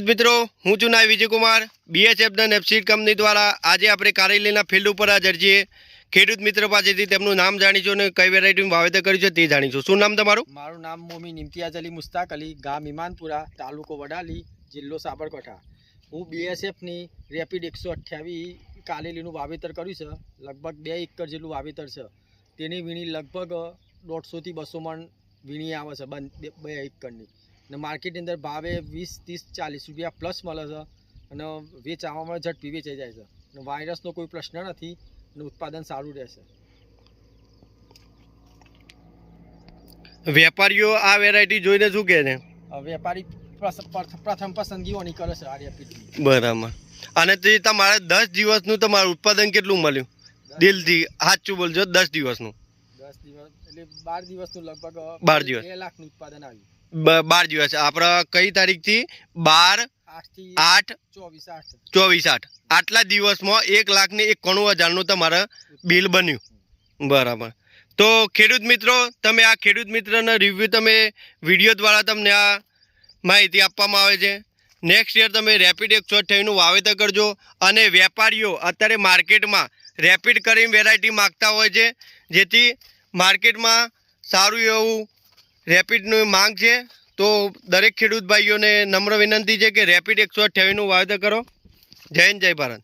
મિત્રો, હું છું નાય વિજયકુમાર બીએસએફ ધ નેપસીડ કંપની દ્વારા આજે આપણે કારેલીના ફિલ્ડ ઉપર હાજર છીએ. ખેડૂત મિત્ર પાસેથી તેમનું નામ જાણીશું અને કઈ વેરાયટીનું વાવેતર કર્યું છે તે જાણીશું. શું નામ તમારું? મારું નામ મોમીન ઇમ્તિયાઝ અલી મુસ્તાક અલી, ગામ ઇમાનપુરા તાલુકો વડાલી, જિલ્લો સાબરકાંઠા. હું બીએસએફની રેપિડ એકસો અઠ્યાવીસ કાલેલીનું વાવેતર કર્યું છે. લગભગ બે એકર જેટલું વાવેતર છે. તેની વીણી લગભગ દોઢસોથી બસો મણ વીણી આવે છે બે એકરની. ને માર્કેટની અંદર ભાવે વીસ ત્રીસ ચાલીસ રૂપિયા પ્લસ મળે છે. અને વેચાવામાં ઝડપી વેચાઈ જાય છે. અને વાયરસનો કોઈ પ્રશ્ન નથી અને ઉત્પાદન સારું રહેશે. વેપારીઓ આ વેરાયટી જોઈને શું કહે છે? વેપારી પ્રથમ પસંદગીઓની કરે છે આ રેપિડની બરાબર. અને તે તમારે દસ દિવસનું તમારું ઉત્પાદન કેટલું મળ્યું? દિલથી સાચું બોલજો દસ દિવસનું. દસ દિવસ એટલે બાર દિવસનું લગભગ બાર દિવસ. બે લાખનું ઉત્પાદન આવ્યું. બાર દિવસ. આપણા કઈ તારીખથી? બાર આઠ ચોવીસ આઠ. આટલા દિવસમાં એક લાખ ને એકાણું હજારનું તમારે બિલ બન્યું. બરાબર. તો ખેડૂત મિત્રો તમે આ ખેડૂત મિત્રના રિવ્યૂ તમે વીડિયો દ્વારા તમને આ માહિતી આપવામાં આવે છે. નેક્સ્ટ યર તમે રેપિડ એકસો અઠ્યાવીસનું વાવેતર કરજો અને વેપારીઓ અત્યારે માર્કેટમાં રેપિડ કરીને વેરાયટી માગતા હોય છે. જેથી માર્કેટમાં સારું એવું રેપિડની માંગ છે. તો દરેક ખેડૂત ભાઈઓને નમ્ર વિનંતી છે કે રેપિડ એકસો અઠ્યાવીસનું વાવેતર કરો. જય હિન્દ, જય ભારત.